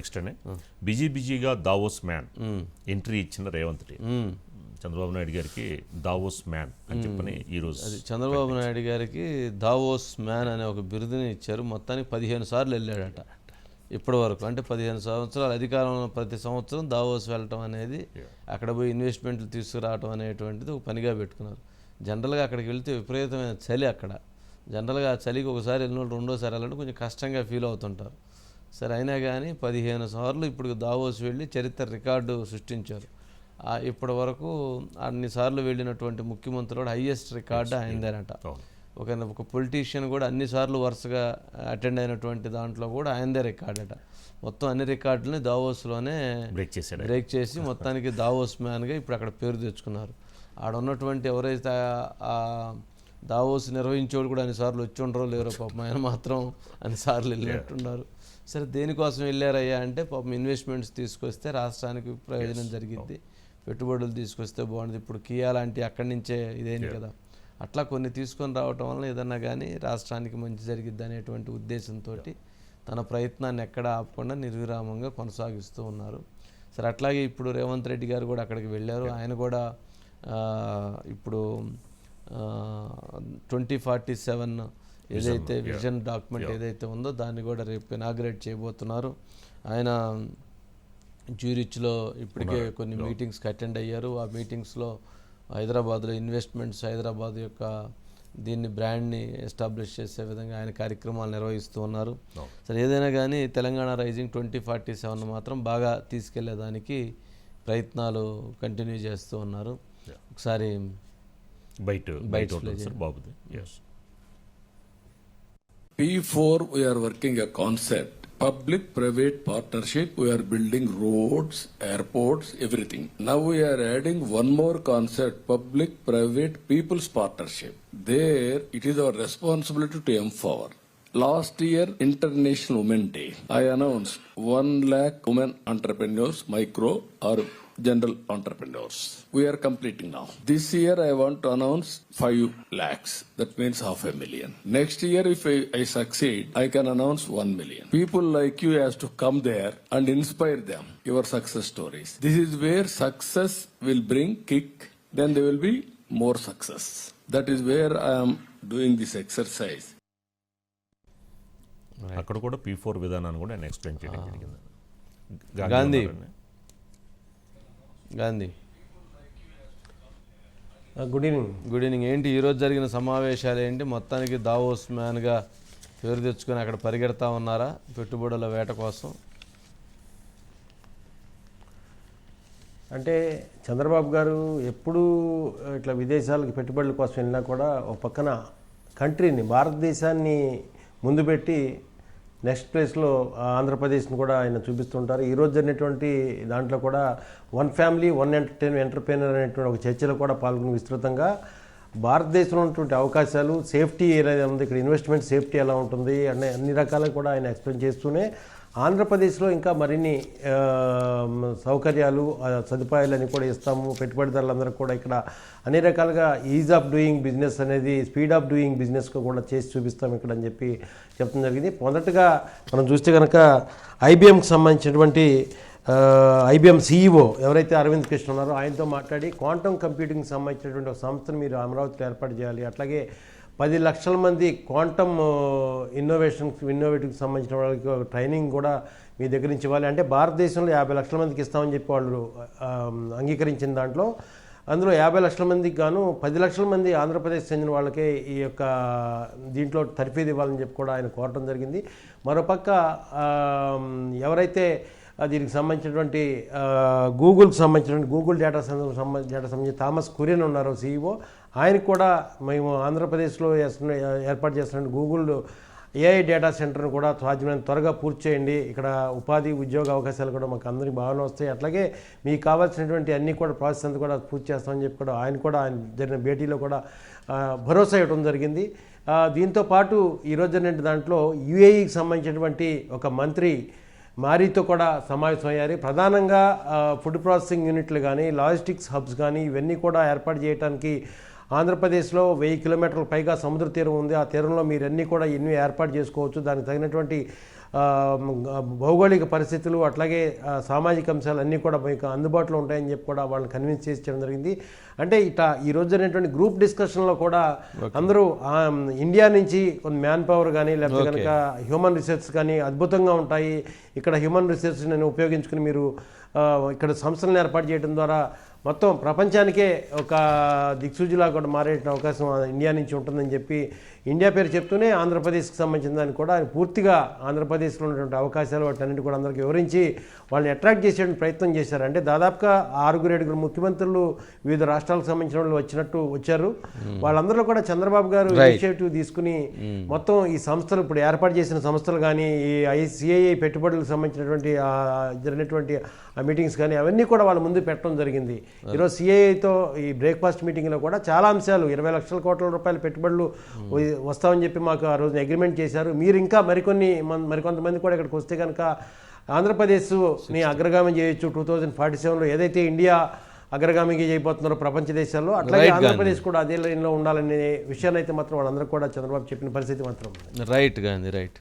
Next అండి busy బిజీగా Davos man entry ఇచ్చిన రేవంత్ రెడ్డి. చంద్రబాబు నాయుడు గారికి దావోస్ మ్యాన్ అని చెప్పని ఈరోజు అది చంద్రబాబు నాయుడు గారికి దావోస్ మ్యాన్ అనే ఒక బిరుదుని ఇచ్చారు. మొత్తానికి పదిహేను సార్లు వెళ్ళాడట. ఇప్పటి వరకు అంటే పదిహేను సంవత్సరాలు అధికారంలో ప్రతి సంవత్సరం దావోస్ వెళ్ళటం అనేది అక్కడ పోయి ఇన్వెస్ట్మెంట్లు తీసుకురావటం అనేటువంటిది ఒక పనిగా పెట్టుకున్నారు. జనరల్గా అక్కడికి వెళ్తే విపరీతమైన చలి అక్కడ. జనరల్గా ఆ చలికి ఒకసారి వెళ్ళిన వాళ్ళు రెండోసారి వెళ్ళాలంటే కొంచెం కష్టంగా ఫీల్ అవుతుంటారు. సరే అయినా కానీ పదిహేను సార్లు ఇప్పుడు దావోస్ వెళ్ళి చరిత్ర రికార్డు సృష్టించారు. ఇప్పటి వరకు అన్నిసార్లు వెళ్ళినటువంటి ముఖ్యమంత్రులు హైయెస్ట్ రికార్డు ఆయనదేనట. ఒక ఒక పొలిటీషియన్ కూడా అన్నిసార్లు వరుసగా అటెండ్ అయినటువంటి దాంట్లో కూడా ఆయనదే రికార్డ్ అట. మొత్తం అన్ని రికార్డులని దావోస్లోనే బ్రేక్ చేశాడు. బ్రేక్ చేసి మొత్తానికి దావోస్ మ్యాన్గా ఇప్పుడు అక్కడ పేరు తెచ్చుకున్నారు. ఆడ ఉన్నటువంటి ఎవరైతే దావోస్ నిర్వహించేవాడు కూడా అన్నిసార్లు వచ్చి ఉండరో లేరో. పాపం ఆయన మాత్రం అన్నిసార్లు వెళ్ళినట్టున్నారు సరే దేనికోసం వెళ్ళారయ్యా అంటే పాపం ఇన్వెస్ట్మెంట్స్ తీసుకొస్తే రాష్ట్రానికి ప్రయోజనం జరిగిద్ది. పెట్టుబడులు తీసుకొస్తే బాగుంటుంది ఇప్పుడు కియా లాంటి అక్కడి నుంచే ఇదేంటి కదా? అట్లా కొన్ని తీసుకొని రావటం వల్ల ఏదన్నా కానీ రాష్ట్రానికి మంచి జరిగిద్ది అనేటువంటి ఉద్దేశంతో తన ప్రయత్నాన్ని ఎక్కడ ఆపకుండా నిర్విరామంగా కొనసాగిస్తూ ఉన్నారు. సరే అట్లాగే ఇప్పుడు రేవంత్ రెడ్డి గారు కూడా అక్కడికి వెళ్ళారు. ఆయన కూడా ఇప్పుడు ట్వంటీ ఫార్టీ సెవెన్ ఏదైతే విజన్ డాక్యుమెంట్ ఏదైతే ఉందో దాన్ని కూడా రేపు ఇనాగ్రేట్ చేయబోతున్నారు. ఆయన జ్యూరిచ్లో ఇప్పటికే కొన్ని మీటింగ్స్కి అటెండ్ అయ్యారు. ఆ మీటింగ్స్లో హైదరాబాద్లో ఇన్వెస్ట్మెంట్స్ హైదరాబాద్ యొక్క దీన్ని బ్రాండ్ని ఎస్టాబ్లిష్ చేసే విధంగా ఆయన కార్యక్రమాలు నిర్వహిస్తూ ఉన్నారు. సరే ఏదైనా కానీ Telangana rising twenty forty seven మాత్రం బాగా తీసుకెళ్ళేదానికి ప్రయత్నాలు కంటిన్యూ చేస్తూ ఉన్నారు. ఒకసారి బయట బయట ఉంటుంది సార్ బాబుది yes P4, we are working a concept. Public private partnership, we are building roads, airports, everything. Now we are adding one more concept public private people's partnership. There, it is our responsibility to empower. Last year, International Women Day, I announced 1 lakh women entrepreneurs, micro or general entrepreneurs. We are completing now. This year, I want to announce 5 lakhs. That means half a million. Next year, if I, I succeed, I can announce 1 million. People like you has to come there and inspire them, your success stories. This is where success will bring kick, then there will be more success. That is where I am doing this exercise. అక్కడ కూడా P four విధానాన్ని కూడా ఆయన explain చేయడం జరిగింది Gandhi. Gandhi. Good evening good evening ఏంటి ఈరోజు జరిగిన సమావేశాలు ఏంటి? మొత్తానికి దావోస్ మ్యాన్గా పేరు తెచ్చుకొని అక్కడ పరిగెడతా ఉన్నారా? పెట్టుబడుల వేట కోసం. అంటే చంద్రబాబు గారు ఎప్పుడూ ఇట్లా విదేశాలకు పెట్టుబడుల కోసం వెళ్ళినా కూడా ఒక పక్కన కంట్రీని భారతదేశాన్ని ముందు పెట్టి నెక్స్ట్ ప్లేస్లో ఆంధ్రప్రదేశ్ని కూడా ఆయన చూపిస్తుంటారు. ఈరోజు జరిగినటువంటి దాంట్లో కూడా one family one entertain entrepreneur అనేటువంటి ఒక చర్చలో కూడా పాల్గొని విస్తృతంగా భారతదేశంలో ఉన్నటువంటి అవకాశాలు సేఫ్టీ ఏదైనా ఉంది ఇక్కడ ఇన్వెస్ట్మెంట్ సేఫ్టీ ఎలా ఉంటుంది అనే అన్ని రకాలు కూడా ఆయన ఎక్స్ప్లెయిన్ చేస్తూనే ఆంధ్రప్రదేశ్లో ఇంకా మరిన్ని సౌకర్యాలు సదుపాయాలని కూడా ఇస్తాము. పెట్టుబడిదారులందరికీ కూడా ఇక్కడ అన్ని రకాలుగా ఈజ్ ఆఫ్ డూయింగ్ బిజినెస్ అనేది స్పీడ్ ఆఫ్ డూయింగ్ బిజినెస్గా కూడా చేసి చూపిస్తాం ఇక్కడ అని చెప్పి చెప్పడం జరిగింది. మొదటగా మనం చూస్తే కనుక ఐబిఎంకి సంబంధించినటువంటి ఐబిఎం సీఈఓ ఎవరైతే అరవింద్ కృష్ణ ఉన్నారో ఆయనతో మాట్లాడి క్వాంటమ్ కంప్యూటింగ్ సంబంధించినటువంటి ఒక సంస్థను మీరు అమరావతిలో ఏర్పాటు చేయాలి. అట్లాగే పది లక్షల మంది క్వాంటమ్ ఇన్నోవేషన్ ఇన్నోవేటివ్కి సంబంధించిన వాళ్ళకి ఒక ట్రైనింగ్ కూడా మీ దగ్గర నుంచి ఇవ్వాలి. అంటే భారతదేశంలో యాభై లక్షల మందికి ఇస్తామని చెప్పి వాళ్ళు అంగీకరించిన దాంట్లో. అందులో యాభై లక్షల మందికి గాను పది లక్షల మంది ఆంధ్రప్రదేశ్ చెందిన వాళ్ళకే ఈ యొక్క దీంట్లో తర్ఫీదు ఇవ్వాలని చెప్పి కూడా ఆయన కోరటం జరిగింది. మరోపక్క ఎవరైతే దీనికి సంబంధించినటువంటి గూగుల్కి సంబంధించినటువంటి గూగుల్ డేటా సం- సంబంధించి డేటా సంబంధించి థామస్ కురియన్ ఉన్నారు సీఈఓ ఆయనకు కూడా మేము ఆంధ్రప్రదేశ్లో ఏర్పాటు చేస్తున్న గూగుల్ ఏఐ డేటా సెంటర్ను కూడా సాధ్యమైన త్వరగా పూర్తి చేయండి. ఇక్కడ ఉపాధి ఉద్యోగ అవకాశాలు కూడా మాకు అందరికీ భావన వస్తాయి. అట్లాగే మీకు కావాల్సినటువంటి అన్ని కూడా ప్రాసెస్ అంతా కూడా పూర్తి చేస్తామని చెప్పి కూడా ఆయన కూడా ఆయన జరిగిన భేటీలో కూడా భరోసా ఇవ్వడం జరిగింది. దీంతోపాటు దీంతో పాటు ఈరోజు జరిగిన దాంట్లో యుఏఈకి సంబంధించినటువంటి ఒక మంత్రి మారీతో కూడా సమావేశం అయ్యారు. ప్రధానంగా ఫుడ్ ప్రాసెసింగ్ యూనిట్లు కానీ లాజిస్టిక్స్ హబ్స్ కానీ ఇవన్నీ కూడా ఏర్పాటు చేయడానికి ఆంధ్రప్రదేశ్లో వెయ్యి కిలోమీటర్ల పైగా సముద్ర తీరం ఉంది. ఆ తీరంలో మీరు అన్నీ కూడా ఎన్ని ఏర్పాటు చేసుకోవచ్చు. దానికి తగినటువంటి భౌగోళిక పరిస్థితులు అట్లాగే సామాజిక అంశాలు అన్నీ కూడా మీకు అందుబాటులో ఉంటాయని చెప్పి కూడా వాళ్ళని కన్విన్స్ చేసి చేయడం జరిగింది. అంటే ఇట ఈ రోజు జరిగినటువంటి గ్రూప్ డిస్కషన్లో కూడా అందరూ ఇండియా నుంచి కొన్ని మ్యాన్ పవర్ కానీ లేకపోతే కనుక హ్యూమన్ రీసెర్చ్ కానీ అద్భుతంగా ఉంటాయి. ఇక్కడ హ్యూమన్ రీసెర్చ్ నేను ఉపయోగించుకుని మీరు ఇక్కడ సంస్థలను ఏర్పాటు చేయడం ద్వారా మొత్తం ప్రపంచానికే ఒక దిక్సూచిలా కూడా మారే అవకాశం ఇండియా నుంచి ఉంటుందని చెప్పి ఇండియా పేరు చెప్తూనే ఆంధ్రప్రదేశ్కి సంబంధించిన దాన్ని కూడా పూర్తిగా ఆంధ్రప్రదేశ్లో ఉన్నటువంటి అవకాశాలు వాటన్నిటి కూడా అందరికీ వివరించి వాళ్ళని అట్రాక్ట్ చేసే ప్రయత్నం చేశారు. అంటే దాదాపుగా ఆరుగురు ఏడుగురు ముఖ్యమంత్రులు వివిధ రాష్ట్రాలకు సంబంధించిన వాళ్ళు వచ్చినట్టు వచ్చారు. వాళ్ళందరూ కూడా చంద్రబాబు గారు ఇనిషియేటివ్ తీసుకుని మొత్తం ఈ సంస్థలు ఇప్పుడు ఏర్పాటు చేసిన సంస్థలు కానీ ఈ ఐసిఐఐ పెట్టుబడులకు సంబంధించినటువంటి జరిగినటువంటి ఆ మీటింగ్స్ కానీ అవన్నీ కూడా వాళ్ళ ముందు పెట్టడం జరిగింది. ఈరోజు సిఐఐతో ఈ బ్రేక్ఫాస్ట్ మీటింగ్లో కూడా చాలా అంశాలు ఇరవై లక్షల కోట్ల రూపాయల పెట్టుబడులు వస్తామని చెప్పి మాకు ఆ రోజున అగ్రిమెంట్ చేశారు. మీరు ఇంకా మరికొన్ని మన్- మరికొంతమంది కూడా ఇక్కడికి వస్తే కనుక ఆంధ్రప్రదేశ్ని అగ్రగామి చేయొచ్చు. టూ థౌజండ్ ఫార్టీ సెవెన్లో ఏదైతే ఇండియా అగ్రగామికి చేయబోతున్నారో ప్రపంచ దేశాల్లో అట్లాగే ఆంధ్రప్రదేశ్ కూడా అదే లైన్లో ఉండాలనే విషయాన్ని అయితే మాత్రం వాళ్ళందరూ కూడా చంద్రబాబు చెప్పిన పరిస్థితి మాత్రం రైట్ గాంధీ రైట్